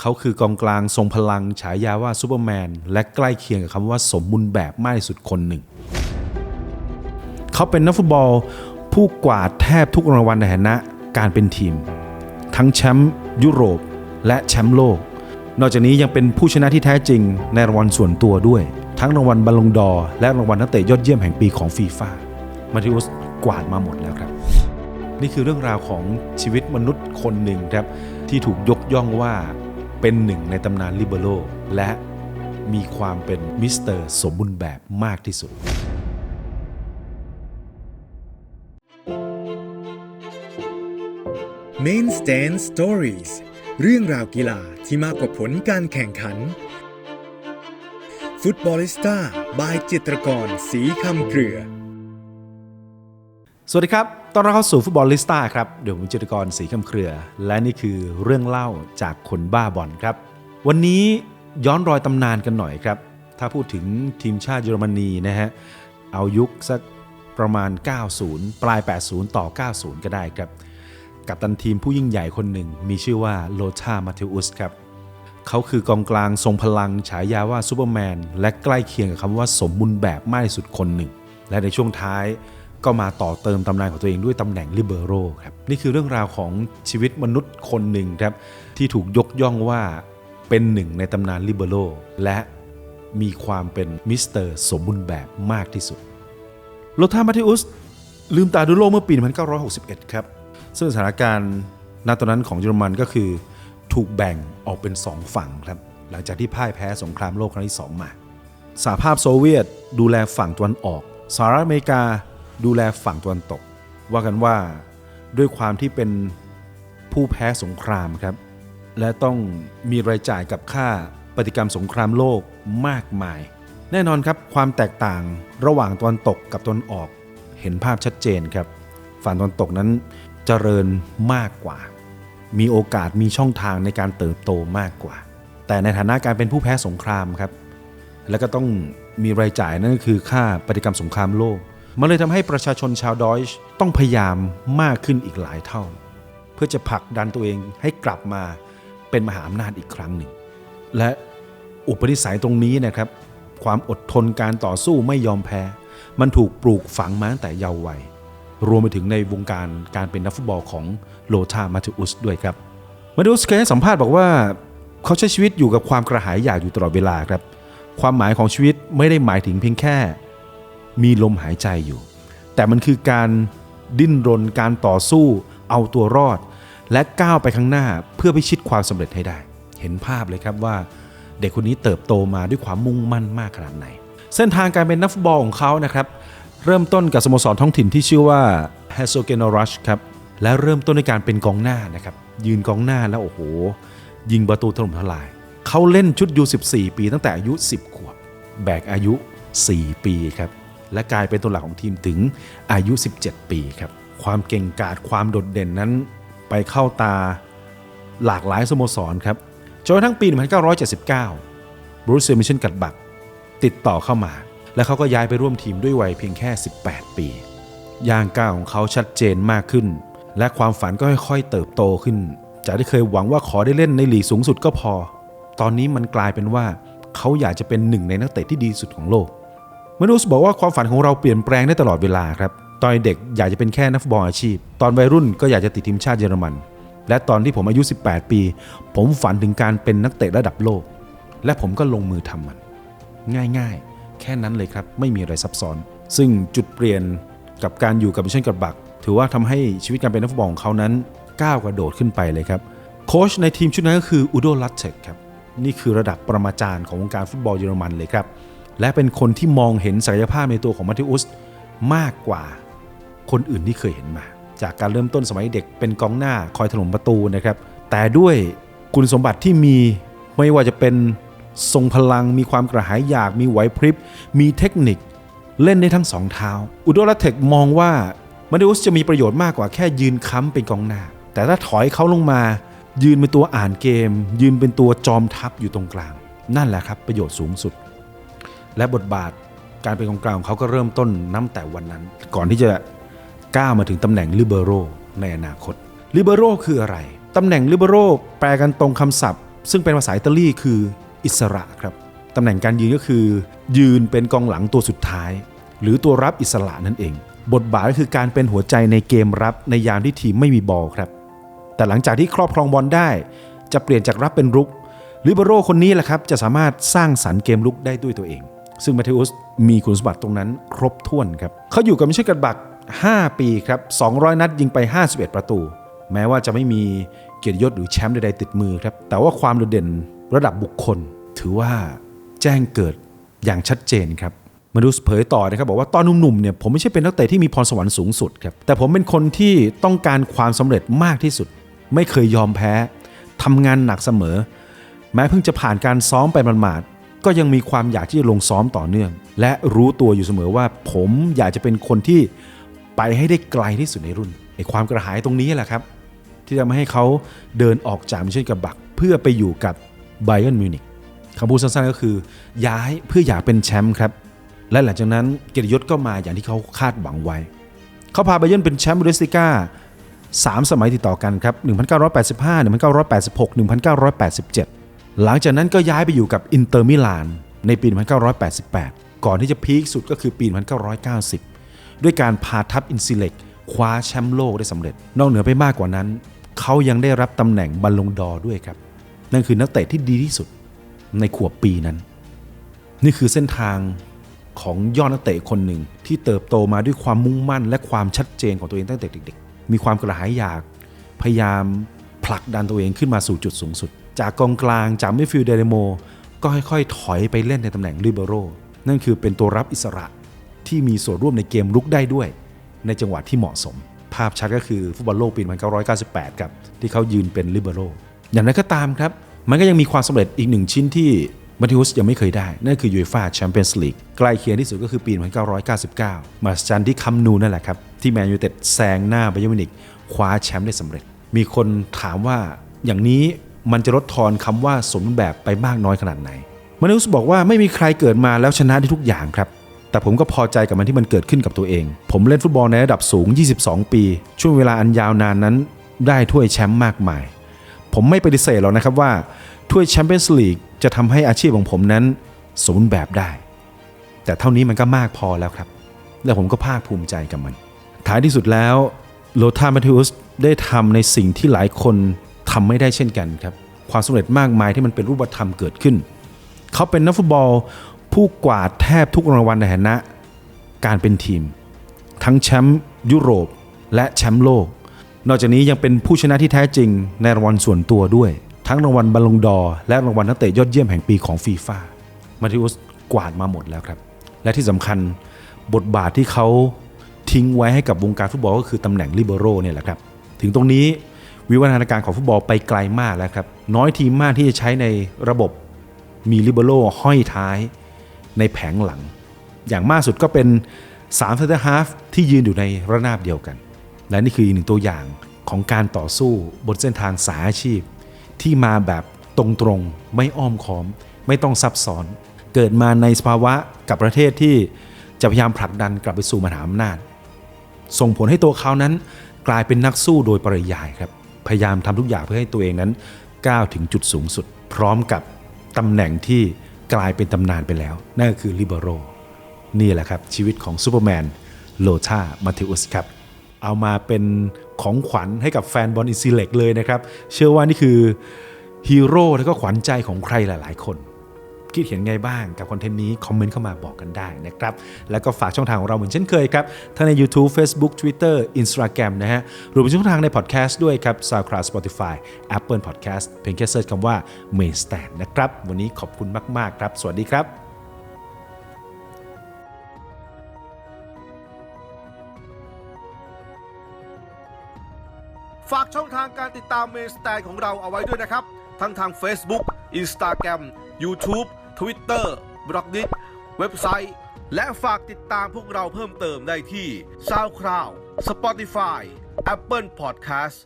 เขาคือกองกลางทรงพลังฉายาว่าซูเปอร์แมน และใกล้เคียงกับคำว่าสมบูรณ์แบบมากที่สุดคนหนึ่ง เขาเป็นนักฟุตบอลผู้กวาดแทบทุกรางวัลในฐานะการเป็นทีม ทั้งแชมป์ยุโรปและแชมป์โลก นอกจากนี้ยังเป็นผู้ชนะที่แท้จริงในรางวัลส่วนตัวด้วย ทั้งรางวัลบอลลงดอร์และรางวัลนักเตะยอดเยี่ยมแห่งปีของฟีฟ่ามาริอุสกวาดมาหมดแล้วครับ นี่คือเรื่องราวของชีวิตมนุษย์คนหนึ่งครับที่ถูกยกย่องว่า เป็นหนึ่งในตำนานลิเบโรและมีความเป็นมิสเตอร์สมบูรณ์แบบมากที่สุด Main Stand Stories เรื่องราวกีฬาที่มากกว่าผลการแข่งขัน ฟุตบอลิสต้าบายจิตรกร สีคำเกลือ สวัสดีครับ ต้อนรับเข้าสู่ฟุตบอลลิสต้าครับ เดี๋ยวผมจิตกรสีคำเครือ และนี่คือเรื่องเล่าจากคนบ้าบอลครับ วันนี้ย้อนรอยตำนานกันหน่อยครับ ถ้าพูดถึงทีมชาติเยอรมนีนะฮะ เอายุคสักประมาณ 90 ปลาย 80 ต่อ 90 ก็ได้ครับ กับตันทีมผู้ยิ่งใหญ่คนหนึ่งมีชื่อว่าโลธามาเทอุสครับ เขาคือกองกลางทรงพลังฉายาว่าซูเปอร์แมน และใกล้เคียงกับคำว่าสมบูรณ์แบบมากที่สุดคนหนึ่ง และในช่วงท้าย ก็มาต่อเติมตำนานของตัวเองด้วยตำแหน่งลิเบโรครับนี่คือเรื่องราวของชีวิตมนุษย์คนหนึ่งครับที่ถูกยกย่องว่าเป็นหนึ่งในตำนานลิเบโรและมีความเป็นมิสเตอร์สมบูรณ์แบบมากที่สุดโลธามาเทอุสลืมตาดูโลกเมื่อปี 1961 ครับ ซึ่งสถานการณ์ณตอนนั้นของเยอรมันก็คือ ถูกแบ่งออกเป็น 2 ฝั่งครับ หลังจากที่พ่ายแพ้สงครามโลกครั้งที่ 2 มาสหภาพโซเวียตดูแลฝั่งตะวันออกสหรัฐอเมริกา ดูแลฝั่งตะวันตก ว่ากันว่าด้วยความที่เป็นผู้แพ้สงครามครับ และต้องมีรายจ่ายกับค่าปฏิกรรมสงครามโลกมากมาย แน่นอนครับความแตกต่างระหว่างตะวันตกกับตะวันออกเห็นภาพชัดเจนครับ ฝั่งตะวันตกนั้นเจริญมากกว่า มีโอกาสมีช่องทางในการเติบโตมากกว่า แต่ในฐานะการเป็นผู้แพ้สงครามครับ แล้วก็ต้องมีรายจ่ายนั่นก็คือค่าปฏิกรรมสงครามโลก มันเลยทำให้ประชาชนชาวดอยช์ต้องพยายามมากขึ้นอีกหลายเท่า เพื่อจะผลักดันตัวเองให้กลับมาเป็นมหาอำนาจอีกครั้งหนึ่ง และอุปนิสัยตรงนี้นะครับ ความอดทนการต่อสู้ไม่ยอมแพ้ มันถูกปลูกฝังมาตั้งแต่เยาว์วัยรวมไปถึงในวงการการเป็นนักฟุตบอลของโลธามาเทอุสด้วยครับมาเทอุสเคยให้สัมภาษณ์บอกว่าเขาใช้ชีวิตอยู่กับความกระหายอยากอยู่ตลอดเวลาครับ ความหมายของชีวิตไม่ได้หมายถึงเพียงแค่ มีลมหายใจอยู่ แต่มันคือการดิ้นรนการต่อสู้ เอาตัวรอด และก้าวไปข้างหน้าเพื่อพิชิตความสำเร็จให้ได้ เห็นภาพเลยครับว่า เด็กคนนี้เติบโตมาด้วยความมุ่งมั่นมากขนาดไหน เส้นทางการเป็นนักฟุตบอลของเขานะครับเริ่มต้นกับสโมสรท้องถิ่นที่ชื่อว่า h a s o g e n o r u s h ครับและเริ่มต้นในการเป็นกองหน้านะครับยืนกองหน้าแล้วโอ้โห ยิงประตูถล่มทลาย เขาเล่นชุดยู14 ปีตั้งแต่อายุ 10 ขวบ แบกอายุ 4 ปีครับ และกลายเป็นตัวหลักของทีมถึงอายุ 17 ปีครับ ความเก่งกาจความโดดเด่นนั้น ไปเข้าตาหลากหลายสโมสรครับจนกระทั่งปี 1979บรูเซียมิชชันกัดบักติดต่อเข้ามา และเขาก็ย้ายไปร่วมทีมด้วยวัยเพียงแค่ 18 ปีย่างก้าวของเขาชัดเจนมากขึ้น และความฝันก็ค่อยๆ เติบโตขึ้น จากที่เคยหวังว่าขอได้เล่นในหลีกสูงสุดก็พอ ตอนนี้มันกลายเป็นว่า เขาอยากจะเป็นหนึ่งในนักเตะที่ดีสุดของโลก มนุษย์บอกว่าความฝันของเราเปลี่ยนแปลงได้ตลอดเวลาครับ ตอนเด็กอยากจะเป็นแค่นักฟุตบอลอาชีพ ตอนวัยรุ่นก็อยากจะติดทีมชาติเยอรมัน และตอนที่ผมอายุ 18 ปี ผมฝันถึงการเป็นนักเตะระดับโลก และผมก็ลงมือทำมัน ง่ายๆ แค่นั้นเลยครับ ไม่มีอะไรซับซ้อน ซึ่งจุดเปลี่ยนกับการอยู่กับมิชชั่นกัดบัก ถือว่าทำให้ชีวิตการเป็นนักฟุตบอลของเขานั้นก้าวกระโดดขึ้นไปเลยครับโค้ชในทีมชุดนั้นก็คืออูโดลัตเชกครับนี่คือระดับปรมาจารย์ของวงการฟุตบอลเยอรมันเลยครับ และเป็นคนที่มองเห็นศักยภาพในตัวของมาติอุสมากกว่าคนอื่นที่เคยเห็นมา จากการเริ่มต้นสมัยเด็กเป็นกองหน้าคอยถล่มประตูนะครับ แต่ด้วยคุณสมบัติที่มีไม่ว่าจะเป็นทรงพลังมีความกระหายอยากมีไหวพริบ มีเทคนิคเล่นได้ทั้งสองเท้า อุดรเทคมองว่ามาดิอุสจะมีประโยชน์มากกว่าแค่ยืนค้ำเป็นกองหน้า แต่ถ้าถอยเขาลงมา ยืนเป็นตัวอ่านเกม ยืนเป็นตัวจอมทัพอยู่ตรงกลาง นั่นแหละครับประโยชน์สูงสุด และบทบาทการเป็นกองกลางของเขาก็เริ่มต้นนับแต่วันนั้น ก่อนที่จะก้าวมาถึงตำแหน่งลิเบโรในอนาคตลิเบโรคืออะไร ตำแหน่งลิเบโรแปลกันตรงคำศัพท์ ซึ่งเป็นภาษาอิตาลีคืออิสระครับตำแหน่งการยืนก็คือ ยืนเป็นกองหลังตัวสุดท้าย หรือตัวรับอิสระนั่นเอง บทบาทก็คือการเป็นหัวใจในเกมรับในยามที่ทีมไม่มีบอลครับ แต่หลังจากที่ครอบครองบอลได้ จะเปลี่ยนจากรับเป็นรุกลิเบโรคนนี้แหละครับจะสามารถสร้างสรรค์เกมลุกได้ด้วยตัวเอง ซึ่งมาเทอุสมีคุณสมบัติตรงนั้นครบถ้วนครับเขาอยู่กับมิเชลกันบัก 5 ปีครับ 200 นัดยิงไป 51 ประตู แม้ว่าจะไม่มีเกียรติยศหรือแชมป์ใดๆติดมือครับ แต่ว่าความโดดเด่นระดับบุคคล ถือว่าแจ้งเกิดอย่างชัดเจนครับมาดูเผยต่อนะครับบอกว่าตอนหนุ่มๆเนี่ยผมไม่ใช่เป็นนักเตะที่มีพรสวรรค์สูงสุดครับแต่ผมเป็นคนที่ต้องการความสำเร็จมากที่สุด ไม่เคยยอมแพ้ทำงานหนักเสมอ แม้เพิ่งจะผ่านการซ้อมไปหมาด ก็ยังมีความอยากที่จะลงซ้อมต่อเนื่อง และรู้ตัวอยู่เสมอว่า ผมอยากจะเป็นคนที่ไปให้ได้ไกลที่สุดในรุ่นไอ้ความกระหายตรงนี้แหละครับ ที่ทำให้เขาเดินออกจากมิเชลกับบัก เพื่อไปอยู่กับไบเ e นมิวนิกคำพูดสั้นๆก็คือ ย้ายเพื่ออยากเป็นแชมป์ครับ และหลังจากนั้นเกียรติยศก็มาอย่างที่เขาคาดหวังไว้ เขาพาไบเ e นเป็นแชมป์บูเดสติก้า3สมัยติดต่อกันครับ 1985 1986 1987 หลังจากนั้นก็ย้ายไปอยู่กับอินเตอร์มิลานในปี 1988 ก่อนที่จะพีคสุดก็คือปี 1990 ด้วยการพาทัพอินซิเล็กคว้าแชมป์โลกได้สำเร็จ นอกเหนือไปมากกว่านั้น เขายังได้รับตำแหน่งบัลลงดอร์ด้วยครับ นั่นคือนักเตะที่ดีที่สุดในขวบปีนั้น นี่คือเส้นทางของยอดนักเตะคนหนึ่งที่เติบโตมาด้วยความมุ่งมั่น และความชัดเจนของตัวเองตั้งแต่เด็ก ๆ มีความกระหายอยาก พยายามผลักดันตัวเองขึ้นมาสู่จุดสูงสุด จากกองกลางจากมิดฟิลด์เดเรโมก็ค่อยๆ ถอยไปเล่นในตำแหน่งลิเบโรนั่นคือเป็นตัวรับอิสระที่มีส่วนร่วมในเกมลุกได้ด้วย ในจังหวะที่เหมาะสม ภาพชัดก็คือฟุตบอลโลกปี 1998 ครับ ที่เขายืนเป็นลิเบโรอย่างไรก็ตามครับ มันก็ยังมีความสำเร็จอีกหนึ่งชิ้นที่มาทิอุสยังไม่เคยได้ นั่นคือยูเอฟ่าแชมเปี้ยนส์ลีกใกล้เคียงที่สุดก็คือปี 1999 มาสจันที่คัมนูนั่นแหละครับ ที่แมนยูเต็ดแซงหน้าไบเยร์มิวนิกคว้าแชมป์ได้สำเร็จ มีคนถามว่าอย่างนี้ มันจะลดทอนคำว่าสมบูรณ์แบบไปมากน้อยขนาดไหนมาทิอุสบอกว่าไม่มีใครเกิดมาแล้วชนะได้ทุกอย่างครับ แต่ผมก็พอใจกับมันที่มันเกิดขึ้นกับตัวเอง ผมเล่นฟุตบอลในระดับสูง 22 ปี ช่วงเวลาอันยาวนานนั้น ได้ถ้วยแชมป์มากมาย ผมไม่ปฏิเสธหรอกนะครับว่าถ้วยแชมเปี้ยนส์ลีกจะทำให้อาชีพของผมนั้นสมบูรณ์แบบได้ แต่เท่านี้มันก็มากพอแล้วครับ และผมก็ภาคภูมิใจกับมัน ท้ายที่สุดแล้วโลธาร์มาทิอุสได้ทำในสิ่งที่หลายคน ทำไม่ได้เช่นกันครับ ความสำเร็จมากมายที่มันเป็นรูปธรรมเกิดขึ้น เขาเป็นนักฟุตบอลผู้กวาดแทบทุกรางวัลในฐานะ การเป็นทีม ทั้งแชมป์ยุโรปและแชมป์โลก นอกจากนี้ยังเป็นผู้ชนะที่แท้จริงในรางวัลส่วนตัวด้วย ทั้งรางวัลบอลลงดอร์และรางวัลนักเตะยอดเยี่ยมแห่งปีของฟีฟ่ามาทิอุสกวาดมาหมดแล้วครับ และที่สำคัญบทบาทที่เขาทิ้งไว้ให้กับวงการฟุตบอลก็คือตำแหน่งลิเบโร่เนี่ยแหละครับ ถึงตรงนี้ วิวัฒนาการของฟุตบอลไปไกลมากแล้วครับ น้อยทีมมากที่จะใช้ในระบบมีลิเบโรห้อยท้ายในแผงหลัง อย่างมากสุดก็เป็น3เซนเตอร์ฮาฟที่ยืนอยู่ในระนาบเดียวกัน และนี่คืออีกหนึ่งตัวอย่างของการต่อสู้บนเส้นทางสายอาชีพ ที่มาแบบตรงๆ ไม่อ้อมค้อม ไม่ต้องซับซ้อน เกิดมาในสภาวะกับประเทศที่จะพยายามผลักดันกลับไปสู่มหาอำนาจ ส่งผลให้ตัวเขานั้นกลายเป็นนักสู้โดยปริยายครับ พยายามทำทุกอย่างเพื่อให้ตัวเองนั้นก้าวถึงจุดสูงสุด พร้อมกับตำแหน่งที่กลายเป็นตำนานไปแล้ว นั่นก็คือลิเบโรนี่แหละครับ ชีวิตของซูเปอร์แมนโลธามาเทอุสครับ เอามาเป็นของขวัญให้กับแฟนบอลอิซิเล็กเลยนะครับ เชื่อว่านี่คือฮีโร่และก็ขวัญใจของใครหลาย ๆ คน คิดเห็นไงบ้างกับคอนเทนต์นี้ คอมเมนต์เข้ามาบอกกันได้นะครับ แล้วก็ฝากช่องทางของเราเหมือนเช่นเคยครับ ทั้งใน YouTube Facebook Twitter Instagram นะฮะรวมไปถึงช่องทางในพอดแคสต์ด้วยครับ SoundCloud Spotify Apple Podcast เพียงแค่เซิร์ชคำว่า Main Stand นะครับ วันนี้ขอบคุณมาก ๆ ครับ สวัสดีครับฝากช่องทางการติดตามเมนสแตนของเราเอาไว้ด้วยนะครับ ทั้งทาง Facebook Instagram YouTube Twitter บล็อกดิเว็บไซต์ และฝากติดตามพวกเราเพิ่มเติมได้ที่ SoundCloud Spotify Apple Podcast